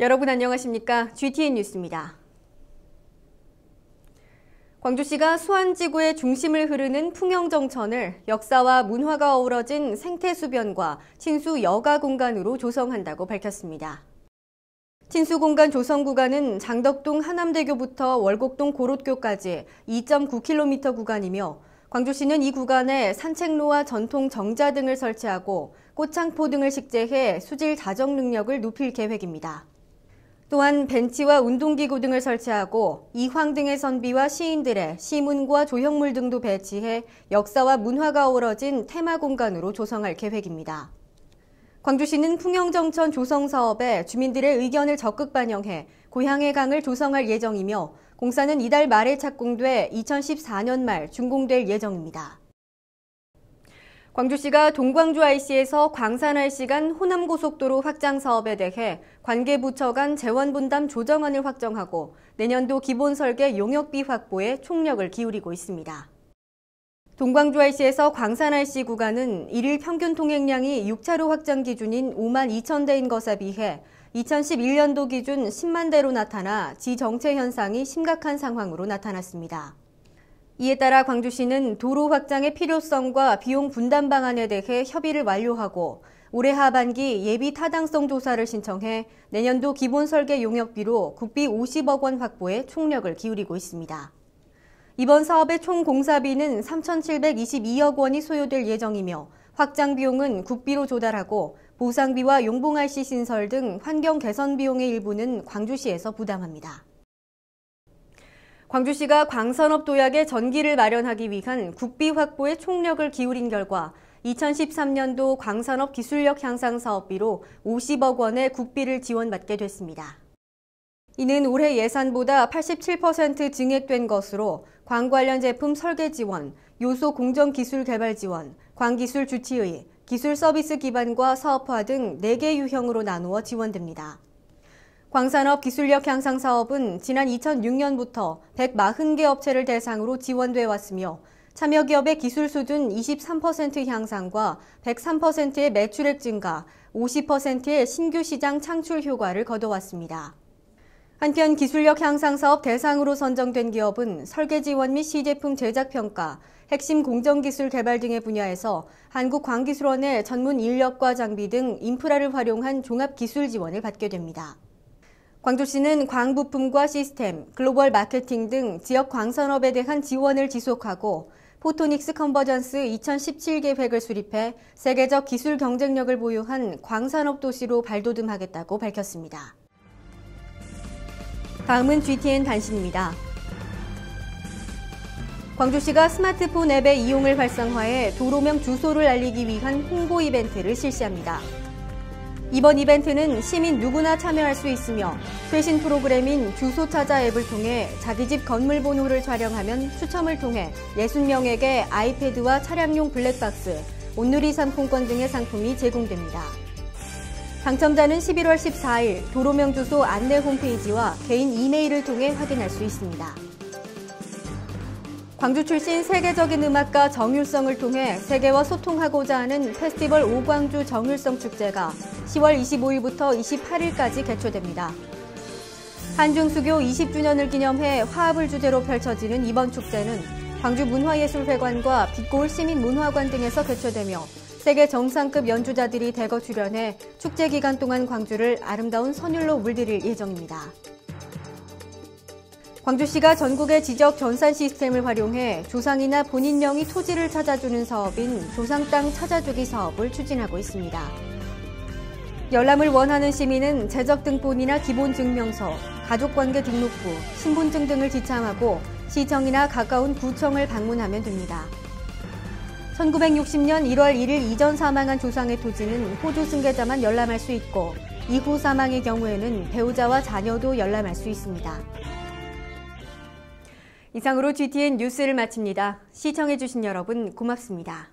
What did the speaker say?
여러분 안녕하십니까? GTN 뉴스입니다. 광주시가 수안지구의 중심을 흐르는 풍영정천을 역사와 문화가 어우러진 생태수변과 친수 여가 공간으로 조성한다고 밝혔습니다. 친수공간 조성 구간은 장덕동 하남대교부터 월곡동 고롯교까지 2.9km 구간이며 광주시는 이 구간에 산책로와 전통 정자 등을 설치하고 꽃창포 등을 식재해 수질 자정 능력을 높일 계획입니다. 또한 벤치와 운동기구 등을 설치하고 이황 등의 선비와 시인들의 시문과 조형물 등도 배치해 역사와 문화가 어우러진 테마 공간으로 조성할 계획입니다. 광주시는 풍영정천 조성 사업에 주민들의 의견을 적극 반영해 고향의 강을 조성할 예정이며 공사는 이달 말에 착공돼 2014년 말 준공될 예정입니다. 광주시가 동광주 IC에서 광산 IC 간 호남고속도로 확장 사업에 대해 관계부처 간 재원분담 조정안을 확정하고 내년도 기본 설계 용역비 확보에 총력을 기울이고 있습니다. 동광주 IC에서 광산 IC 구간은 일일 평균 통행량이 6차로 확장 기준인 5만 2천 대인 것에 비해 2011년도 기준 10만 대로 나타나 지정체 현상이 심각한 상황으로 나타났습니다. 이에 따라 광주시는 도로 확장의 필요성과 비용 분담 방안에 대해 협의를 완료하고 올해 하반기 예비 타당성 조사를 신청해 내년도 기본 설계 용역비로 국비 50억 원 확보에 총력을 기울이고 있습니다. 이번 사업의 총 공사비는 3,722억 원이 소요될 예정이며 확장 비용은 국비로 조달하고 보상비와 용봉 RC 신설 등 환경 개선 비용의 일부는 광주시에서 부담합니다. 광주시가 광산업 도약의 전기를 마련하기 위한 국비 확보에 총력을 기울인 결과 2013년도 광산업 기술력 향상 사업비로 50억 원의 국비를 지원받게 됐습니다. 이는 올해 예산보다 87% 증액된 것으로 광 관련 제품 설계 지원, 요소 공정 기술 개발 지원, 광기술 주치의, 기술 서비스 기반과 사업화 등 4개 유형으로 나누어 지원됩니다. 광산업 기술력 향상 사업은 지난 2006년부터 140개 업체를 대상으로 지원돼 왔으며 참여 기업의 기술 수준 23% 향상과 103%의 매출액 증가, 50%의 신규 시장 창출 효과를 거둬왔습니다. 한편 기술력 향상 사업 대상으로 선정된 기업은 설계 지원 및 시제품 제작 평가, 핵심 공정 기술 개발 등의 분야에서 한국광기술원의 전문 인력과 장비 등 인프라를 활용한 종합 기술 지원을 받게 됩니다. 광주시는 광부품과 시스템, 글로벌 마케팅 등 지역 광산업에 대한 지원을 지속하고 포토닉스 컨버전스 2017 계획을 수립해 세계적 기술 경쟁력을 보유한 광산업 도시로 발돋움하겠다고 밝혔습니다. 다음은 GTN 단신입니다. 광주시가 스마트폰 앱의 이용을 활성화해 도로명 주소를 알리기 위한 홍보 이벤트를 실시합니다. 이번 이벤트는 시민 누구나 참여할 수 있으며 최신 프로그램인 주소 찾아 앱을 통해 자기 집 건물 번호를 촬영하면 추첨을 통해 60명에게 아이패드와 차량용 블랙박스, 온누리 상품권 등의 상품이 제공됩니다. 당첨자는 11월 14일 도로명 주소 안내 홈페이지와 개인 이메일을 통해 확인할 수 있습니다. 광주 출신 세계적인 음악가 정율성을 통해 세계와 소통하고자 하는 페스티벌 오광주 정율성 축제가 10월 25일부터 28일까지 개최됩니다. 한중수교 20주년을 기념해 화합을 주제로 펼쳐지는 이번 축제는 광주 문화예술회관과 빛고울 시민문화관 등에서 개최되며 세계 정상급 연주자들이 대거 출연해 축제 기간 동안 광주를 아름다운 선율로 물들일 예정입니다. 광주시가 전국의 지적 전산 시스템을 활용해 조상이나 본인명의 토지를 찾아주는 사업인 조상 땅 찾아주기 사업을 추진하고 있습니다. 열람을 원하는 시민은 재적등본이나 기본증명서, 가족관계 등록부, 신분증 등을 지참하고 시청이나 가까운 구청을 방문하면 됩니다. 1960년 1월 1일 이전 사망한 조상의 토지는 호주 승계자만 열람할 수 있고 이후 사망의 경우에는 배우자와 자녀도 열람할 수 있습니다. 이상으로 GTN 뉴스를 마칩니다. 시청해주신 여러분 고맙습니다.